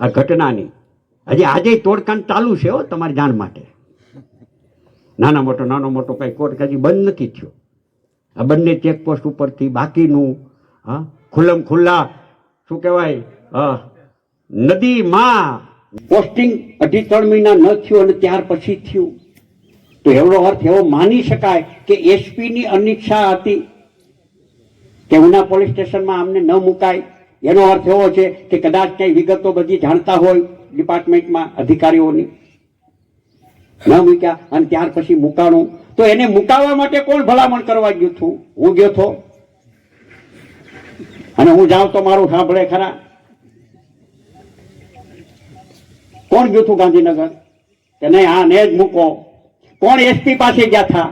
આ ઘટનાની. હજી આજે તોડકાંડ ચાલુ છે હો, તમારી જાણ માટે. નાના મોટો, નાનો મોટો કંઈ કોર્ટ હજી બંધ નથી થયો. આ બંને ચેકપોસ્ટ ઉપરથી બાકીનું, હા, ખુલ્લમ ખુલ્લા, શું કહેવાય નદીમાં પોસ્ટિંગ અઢી ત્રણ મહિના ન થયું અને ત્યાર પછી થયું. તો એવડો અર્થ એવો માની શકાય કે એસપીની અનિચ્છા હતી કે ઉના પોલીસ સ્ટેશનમાં અમને ન મુકાય. એનો અર્થ એવો છે કે કદાચ ક્યાંય વિગતો બધી જાણતા હોય ડિપાર્ટમેન્ટમાં અધિકારીઓની. ન મૂક્યા અને ત્યાર પછી મુકાણું. તો એને મુકાવવા માટે કોણ ભલામણ કરવા ગયું છું? હું ગયો છો અને હું જાઉં તો મારું સાંભળે ખરા? કોણ ગયું હતું ગાંધીનગર? કે નહીં આ ને જ મૂકો. કોણ એસપી પાસે ગયા હતા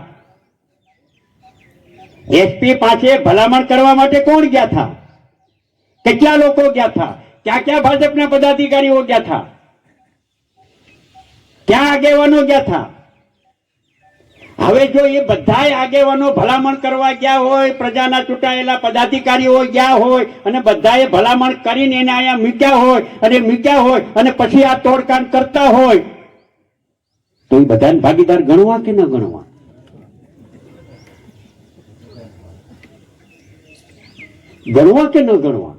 એસપી પાસે ભલામણ કરવા માટે કોણ ગયા હતા કેટલા લોકો ગયા હતા ક્યાં ક્યાં ભાજપના પદાધિકારીઓ ગયા હતા ક્યાં આગેવાનો ગયા હતા હવે જો એ બધા આગેવાનો ભલામણ કરવા ગયા હોય, પ્રજાના ચૂંટાયેલા પદાધિકારીઓ ગયા હોય, અને બધાએ ભલામણ કરીને એને અહીંયા મૂક્યા હોય, અને મૂક્યા હોય, અને પછી આ તોડકાંડ કરતા હોય, તો એ બધાને ભાગીદાર ગણવા કે ન ગણવા? ગણવા કે ન ગણવા?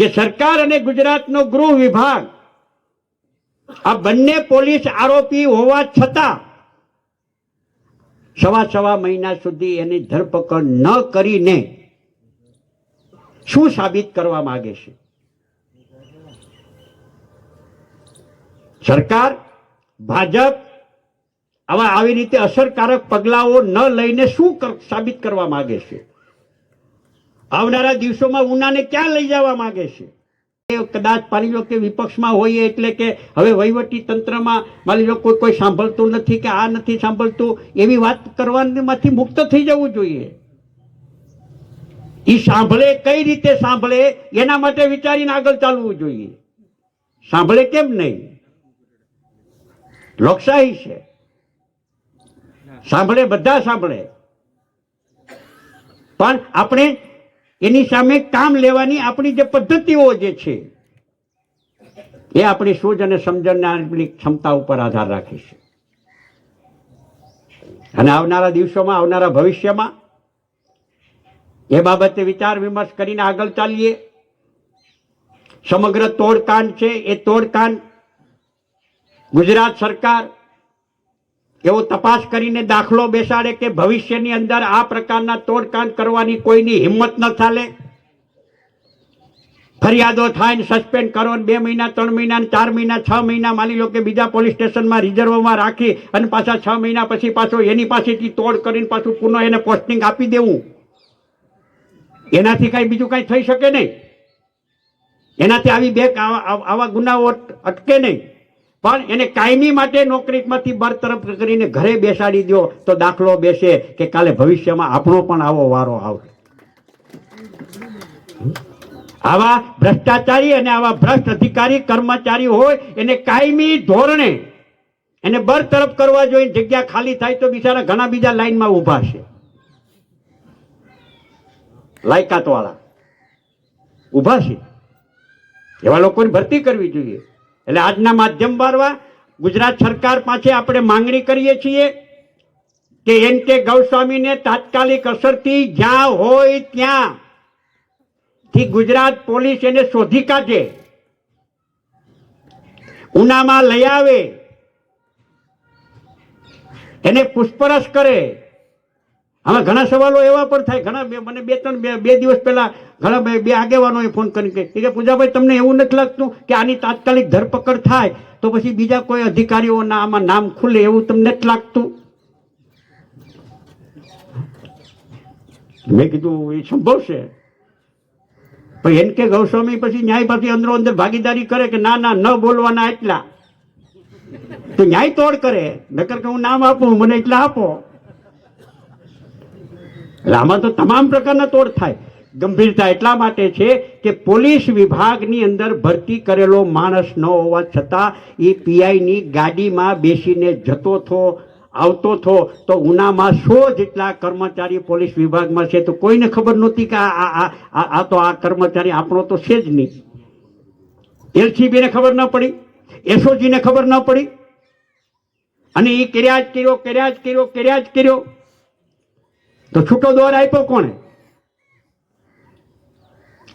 કે સરકાર અને ગુજરાતનો ગૃહ વિભાગ, આ બંને પોલીસ આરોપી હોવા છતાં સવા સવા મહિના સુધી એની ધરપકડ ન કરીને શું સાબિત કરવા માંગે છે? સરકાર, ભાજપ આવા આવી રીતે અસરકારક પગલાઓ ન લઈને શું સાબિત કરવા માંગે છે? આવનારા દિવસોમાં ઉનાને ક્યાં લઈ જવા માંગે છે? કદાચ માની લો કે વિપક્ષમાં હોઈએ એટલે કે હવે વહીવટી તંત્રમાં માની લો કોઈ કોઈ સાંભળતું નથી કે આ નથી સાંભળતું, એવી વાત કરવામાંથી મુક્ત થઈ જવું જોઈએ. એ સાંભળે કઈ રીતે સાંભળે એના માટે વિચારીને આગળ ચાલવું જોઈએ. સાંભળે કેમ નહીં? લોકશાહી છે. સાંભળે, બધા સાંભળે. પણ આપણે એની સામે કામ લેવાની આપણી જે પદ્ધતિઓ જે છે, એ આપણી સૂઝ અને સમજણના આપણી ક્ષમતા ઉપર આધાર રાખે છે. અને આવનારા દિવસોમાં, આવનારા ભવિષ્યમાં એ બાબતે વિચાર વિમર્શ કરીને આગળ ચાલીએ. સમગ્ર તોડકાંડ છે, એ તોડકાંડ ગુજરાત સરકાર એવો તપાસ કરીને દાખલો બેસાડે કે ભવિષ્યની અંદર આ પ્રકારના તોડકાંડ કરવાની કોઈની હિંમત ન ચાલે ફરિયાદો થાય ને સસ્પેન્ડ કરો બે મહિના, ત્રણ મહિના ચાર મહિના, છ મહિના, માની લો કે બીજા પોલીસ સ્ટેશનમાં રિઝર્વમાં રાખી અને પાછા છ મહિના પછી પાછો એની પાસેથી તોડ કરીને પાછું પુનઃ એને પોસ્ટિંગ આપી દેવું. એનાથી કાંઈ બીજું કાંઈ થઈ શકે નહીં. એનાથી આવી બે આવા ગુનાઓ અટકે નહીં. પણ એને કાયમી માટે નોકરીમાંથી બરતરફ કરીને ઘરે બેસાડી દો તો દાખલો બેસે કે કાલે ભવિષ્યમાં આપણો પણ આવો વારો આવશે. આવા ભ્રષ્ટાચારી અને આવા ભ્રષ્ટ અધિકારી, કર્મચારી હોય, એને કાયમી ધોરણે એને બરતરફ કરવા જોઈએ, જગ્યા ખાલી થાય તો બિચારા ઘણા બીજા લાઈનમાં ઊભા છે. લાયકાત વાળા ઊભા છે. એવા લોકોની ભરતી કરવી જોઈએ. એટલે આજના માધ્યમ દ્વારા ગુજરાત સરકાર પાસે આપણે માંગણી કરીએ છીએ કે એન કે ગૌસ્વામીને તાત્કાલિક અસરથી જ્યાં હોય ત્યાં થી ગુજરાત પોલીસ એને શોધી કાઢે. ઉનામાં લઈ આવે. એને પૂછપરછ કરે. આમાં ઘણા સવાલો એવા પણ થાય. ઘણા મને બે ત્રણ બે દિવસ પહેલા ઘણા બે બે આગેવાનોએ ફોન કરીને કે પૂજાભાઈ, તમને એવું નથી લાગતું કે આની તાત્કાલિક ધરપકડ થાય? તો પછી બીજા કોઈ અધિકારીઓના આમાં નામ ખુલે એવું તમને નથી લાગતું? મેં કીધું, એ સંભવશે. પણ એન કે ગૌસ્વામી પછી ન્યાય પાછી અંદરો અંદર ભાગીદારી કરે કે ના ના, ન બોલવાના એટલા. તો ન્યાય તોડ કરે. નકર કે હું નામ આપું, મને એટલા આપો. એટલે આમાં તો તમામ પ્રકારના તોડ થાય. ગંભીરતા એટલા માટે છે કે પોલીસ વિભાગની અંદર ભરતી કરેલો માણસ ન હોવા છતાં એ પીઆઈની ગાડીમાં બેસીને જતો થો, આવતો થો, તો ઉનામાં સો જેટલા કર્મચારી પોલીસ વિભાગમાં છે. તો કોઈને ખબર નહોતી કે આ, આ- તો આ કર્મચારી આપણો તો છે જ નહીં. એલસીબીને ખબર ન પડી, એસઓજીને ખબર ન પડી. અને એ કર્યા જ કર્યો, કર્યા જ કર્યો, કર્યા જ કર્યો. તો છૂટો દોર આપ્યો કોણે?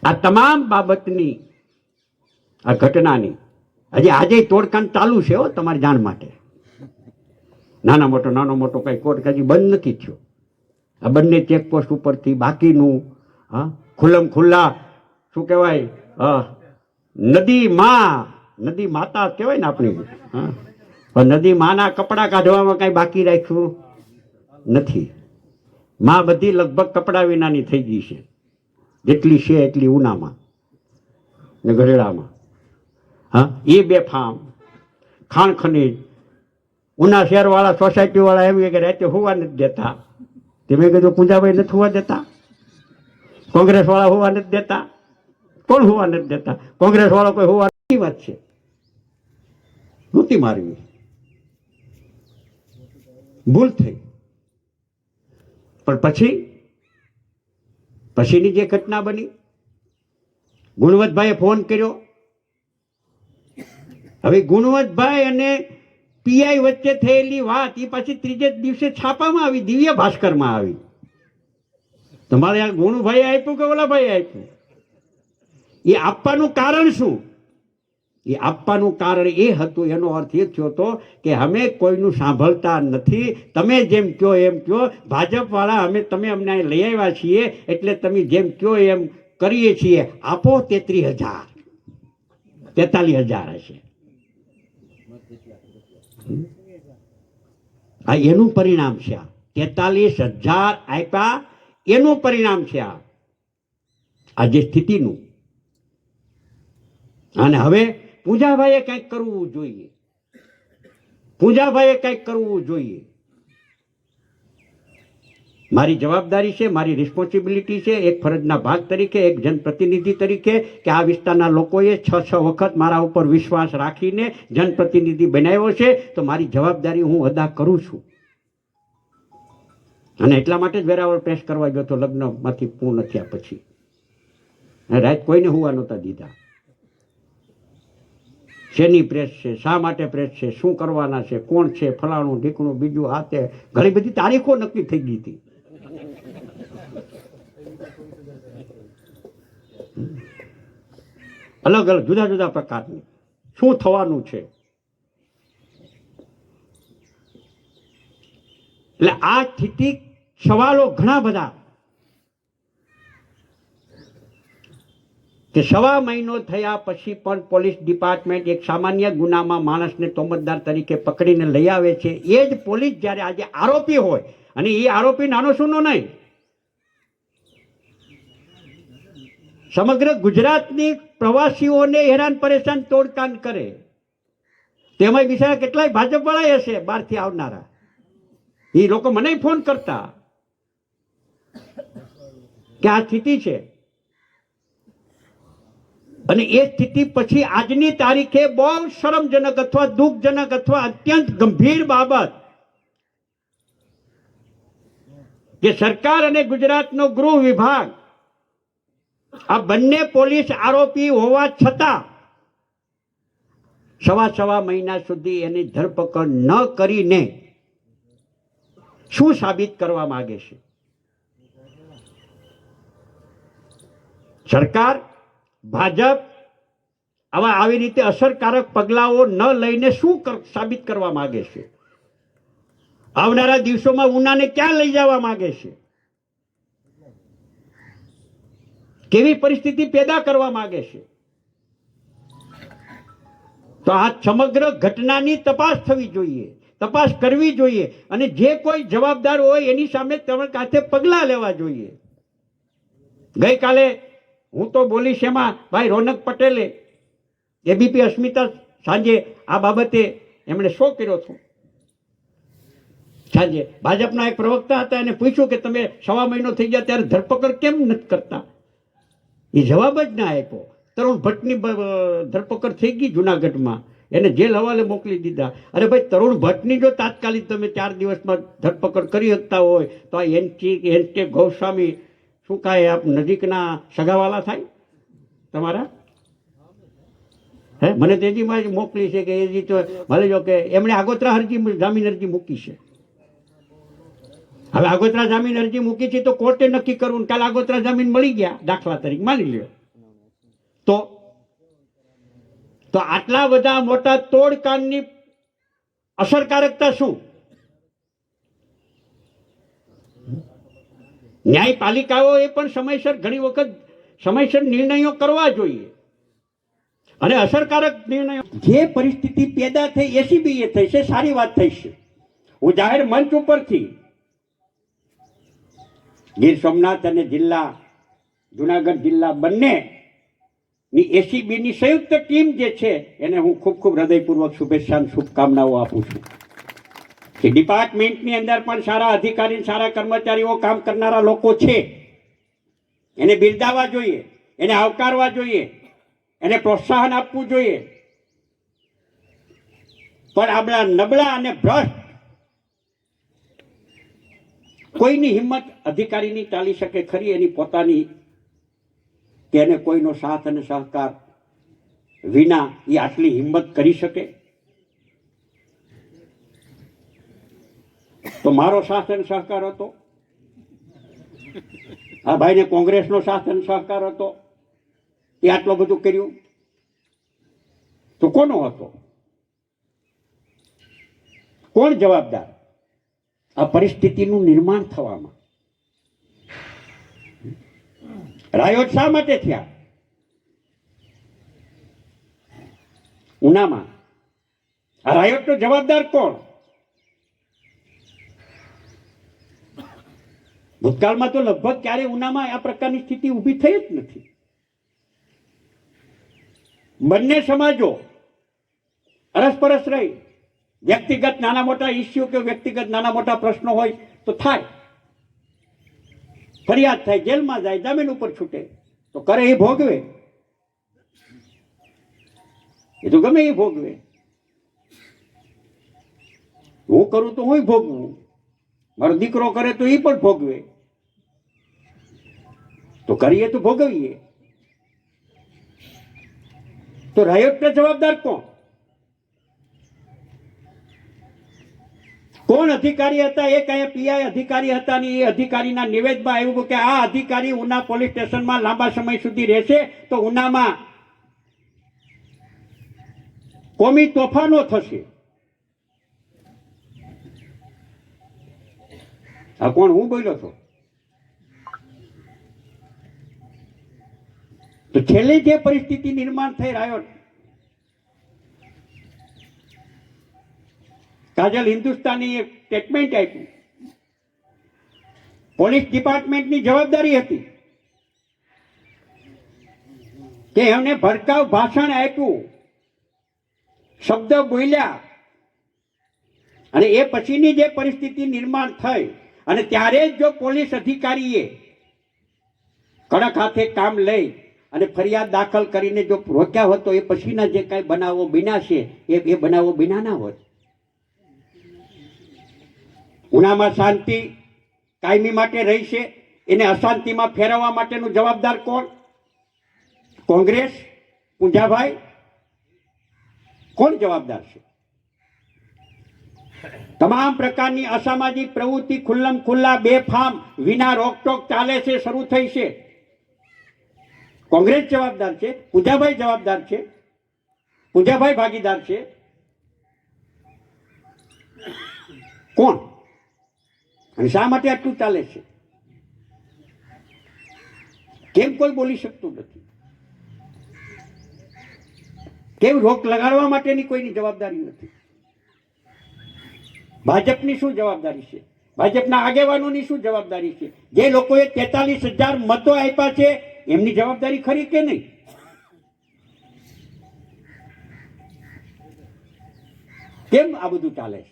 આ તમામ બાબતની, આ ઘટનાની, હજી આજે તોડકાંડ ચાલુ છે હો તમારી જાણ માટે. નાના મોટો, નાનો મોટો કઈ કોર્ટ હજી બંધ નથી થયો. આ બંને ચેકપોસ્ટ ઉપરથી બાકીનું, હા, ખુલ્લમ ખુલ્લા, શું કહેવાય, હા, નદી માં, નદી માતા કહેવાય ને આપણી, હા. પણ નદી માના કપડાં કાઢવામાં કાંઈ બાકી રાખ્યું નથી. માં બધી લગભગ કપડા વિનાની થઈ ગઈ છે. જેટલી છે એટલી ઉનામાં ને ગઢડામાં. હા, એ બે ફાર્મ ખાણ ખનીજ. ઉના શહેરવાળા સોસાયટીવાળા એમ કે રાતે હોવા નથી દેતા. તે મેં કીધું, પૂંજાભાઈ નથી હોવા દેતા? કોંગ્રેસવાળા હોવા નથી દેતા. કોણ હોવા નથી દેતા? કોંગ્રેસવાળા કોઈ હોવા નથી વાત છે. નહોતી મારવી. ભૂલ થઈ. પણ પછી, પછીની જે ઘટના બની ગુણવતભાઈએ ફોન કર્યો. હવે ગુણવંતભાઈ અને પીઆઈ વચ્ચે થયેલી વાત એ પાછી ત્રીજે દિવસે છાપામાં આવી, દિવ્ય ભાસ્કરમાં આવી. તમારે આ ગુણભાઈ આપ્યું કે ઓલા ભાઈ આપ્યું? એ આપવાનું કારણ શું? એ આપવાનું કારણ એ હતું, એનો અર્થ એ થયો હતો કે અમે કોઈનું સાંભળતા નથી. તમે જેમ કહો એમ કહો ભાજપવાળા, અમે, તમે અમને લઈ આવ્યા છીએ એટલે તમે જેમ કહો એમ કરીએ છીએ. આપો તેત્રીસ હજાર. તેતાલીસ હજાર હશે. આ એનું પરિણામ છે આ. તેતાલીસ હજાર આપ્યા. એનું પરિણામ છે આ. આ જે સ્થિતિનું. અને હવે પૂજાભાઈએ કંઈક કરવું જોઈએ. પૂજાભાઈએ કંઈક કરવું જોઈએ. મારી જવાબદારી છે, મારી રિસ્પોન્સિબિલિટી છે, એક ફરજના ભાગ તરીકે, એક જનપ્રતિનિધિ તરીકે કે આ વિસ્તારના લોકોએ છ છ વખત મારા ઉપર વિશ્વાસ રાખીને જનપ્રતિનિધિ બનાવ્યો છે, તો મારી જવાબદારી હું અદા કરું છું. અને એટલા માટે જ વેરાવળ પ્રેસ કરવા ગયો તો લગ્નમાંથી પૂર્ણ થયા પછી. રાત કોઈને હોવા નહોતા દીધા. શેની પ્રેસ છે, શા માટે પ્રેસ છે, શું કરવાના છે, કોણ છે, ફલાણું, ઢીકણું, બીજું આ ઘણી બધી તારીખો નક્કી થઈ ગઈ હતી. અલગ અલગ, જુદા જુદા પ્રકારની. શું થવાનું છે? એટલે આ સ્થિતિ સવાલો ઘણા બધા કે સવા મહિનો થયા પછી પણ પોલીસ ડિપાર્ટમેન્ટ એક સામાન્ય ગુનામાં માણસને તોમતદાર તરીકે પકડીને લઈ આવે છે. એ જ પોલીસ જ્યારે આજે આરોપી હોય, અને એ આરોપી નાનો સૂનો નહીં. સમગ્ર ગુજરાતની પ્રવાસીઓને હેરાન પરેશાન તોડકાન કરે. તેમાં બિચારા કેટલાય ભાજપવાળા હશે બહારથી આવનારા. એ લોકો મને ફોન કરતા. કે આ સ્થિતિ છે. અને એ સ્થિતિ પછી આજની તારીખે બહુ શરમજનક અથવા દુઃખજનક અથવા અત્યંત ગંભીર બાબત કે સરકાર અને ગુજરાતનો ગૃહ વિભાગ, આ બંને પોલીસ આરોપી હોવા છતાં સવા સવા મહિના સુધી એની ધરપકડ ન કરીને શું સાબિત કરવા માગે છે? સરકાર ભાજપ આવા આવી રીતે અસરકારક પગલાઓ ન લઈને શું સાબિત કરવા માગે છે? આવનારા દિવસોમાં ઉનાને ક્યાં લઈ જવા માગે છે? કેવી પરિસ્થિતિ પેદા કરવા માગે છે? તો આ સમગ્ર ઘટનાની તપાસ થવી જોઈએ, તપાસ કરવી જોઈએ અને જે કોઈ જવાબદાર હોય એની સામે તમે કાંઠે પગલાં લેવા જોઈએ. ગઈકાલે હું તો બોલીશ એમાં, ભાઈ રોનક પટેલે, એબીપી અસ્મિતા સાંજે આ બાબતે એમણે શો કર્યો હતો? સાંજે ભાજપના એક પ્રવક્તા હતા, એને પૂછ્યું કે, તમે સવા મહિનો થઈ ગયા ત્યારે ધરપકડ કેમ નથી કરતા? એ જવાબ જ ના આપ્યો. તરુણ ભટ્ટની ધરપકડ થઈ ગઈ જુનાગઢમાં. એને જેલ હવાલે મોકલી દીધા. અરે ભાઈ, તરુણ ભટ્ટની જો તાત્કાલિક તમે ચાર દિવસમાં ધરપકડ કરી શકતા હોય, તો આ એન કે ગૌસ્વામી શું કાંઈ આપ નજીકના સગાવાલા થાય તમારા? હે, મને તેજીમાં જ મોકલી છે કે એજી તો, ભલે જો કે એમણે આગોતરા અરજી જામીન અરજી મૂકી છે. હવે આગોતરા જામીન અરજી મૂકી છે તો કોર્ટે નક્કી કરવું કાલે આગોતરા જામીન મળી ગયા દાખલા તરીકે, માની લ્યો. તો તો આટલા બધા મોટા તોડકાનની અસરકારકતા શું? ન્યાયપાલિકાઓએ પણ સમયસર ઘણી વખત સમયસર નિર્ણયો કરવા જોઈએ. અને અસરકારક નિર્ણયો જે પરિસ્થિતિ પેદા થઈ એસીબી એ થઈ છે સારી વાત થઈ છે હું જાહેર મંચ ઉપરથી ગીર સોમનાથ અને જિલ્લા, જુનાગઢ જિલ્લા બંને ની એસીબીની સંયુક્ત ટીમ જે છે, એને હું ખૂબ ખૂબ હૃદયપૂર્વક શુભેચ્છા શુભકામનાઓ આપું છું. ડિપાર્ટમેન્ટની અંદર પણ સારા અધિકારી સારા કર્મચારીઓ કામ કરનારા લોકો છે. એને બિરદાવવા જોઈએ, એને આવકારવા જોઈએ, એને પ્રોત્સાહન આપવું જોઈએ. પણ આપણા નબળા અને ભ્રષ્ટ કોઈની હિંમત અધિકારીની ચાલી શકે ખરી એની પોતાની કે એને કોઈનો સાથ અને સહકાર વિના એ આટલી હિંમત કરી શકે? તો મારો શાસન સહકાર હતો. આ ભાઈને કોંગ્રેસનો શાસન સહકાર હતો. એ આટલું બધું કર્યું. તો કોનો હતો? કોણ જવાબદાર? આ પરિસ્થિતિનું નિર્માણ થવામાં. રાયોટ શા માટે થયા? ઉનામાં. આ રાયોટનો જવાબદાર કોણ? ભૂતકાળમાં તો લગભગ ક્યારે ઉનામાં આ પ્રકારની સ્થિતિ ઊભી થઈ જ નથી. બંને સમાજો અરસપરસ રહી. વ્યક્તિગત નાના મોટા ઇસ્યુ કે વ્યક્તિગત નાના મોટા પ્રશ્નો હોય તો થાય. ફરિયાદ થાય, જેલમાં જાય, જામીન ઉપર છૂટે, તો કરે એ ભોગવે. એ તો ગમે એ ભોગવે. હું કરું તો હું ભોગવું. મારો દીકરો કરે તો એ પણ ભોગવે. તો કરીએ તો ભોગવીએ. તો રાયોટને જવાબદાર કોણ? કોણ અધિકારી હતા? એ કયા પીઆઈ અધિકારી હતા ને એ અધિકારીના નિવેદમાં આવ્યું કે આ અધિકારી ઉના પોલીસ સ્ટેશનમાં લાંબા સમય સુધી રહેશે તો ઉનામાં કોમી તોફાનો થશે. આ કોણ? હું બોલ્યો છો તો છેલ્લે જે પરિસ્થિતિ નિર્માણ થઈ રહ્યો કાજલ હિન્દુસ્તાની એક સ્ટેટમેન્ટ આપ્યું પોલીસ ડિપાર્ટમેન્ટની જવાબદારી હતી કે એમને ભડકાવ ભાષણ આપ્યું, શબ્દ બોલ્યા, અને એ પછીની જે પરિસ્થિતિ નિર્માણ થઈ, અને ત્યારે જ જો પોલીસ અધિકારીએ કડક હાથે કામ લઈ અને ફરિયાદ દાખલ કરીને જો રોક્યા હોત તો એ પછીના જે કાંઈ બનાવો બન્યા એ એ બનાવો બન્યા ના હોત ઉનામાં શાંતિ કાયમી માટે રહી છે એને અશાંતિમાં ફેરવવા માટેનું જવાબદાર કોણ? કોંગ્રેસ? પૂંજાભાઈ? કોણ જવાબદાર છે? તમામ પ્રકારની અસામાજિક પ્રવૃત્તિ ખુલ્લમ ખુલ્લા બેફામ વિના રોકટોક ચાલે છે, શરૂ થઈ છે. કોંગ્રેસ જવાબદાર છે, પૂજાભાઈ જવાબદાર છે, પૂજાભાઈ ભાગીદાર છે. કોણ? અને શા માટે આટલું ચાલે છે? કેમ કોઈ બોલી શકતું નથી? કેમ રોક લગાડવા માટેની કોઈની જવાબદારી નથી? ભાજપની શું જવાબદારી છે? ભાજપના આગેવાનોની શું જવાબદારી છે? જે લોકોએ તેતાલીસ હજાર મતો આપ્યા છે એમની જવાબદારી ખરી કે નહીં? કેમ આ બધું ચાલે છે?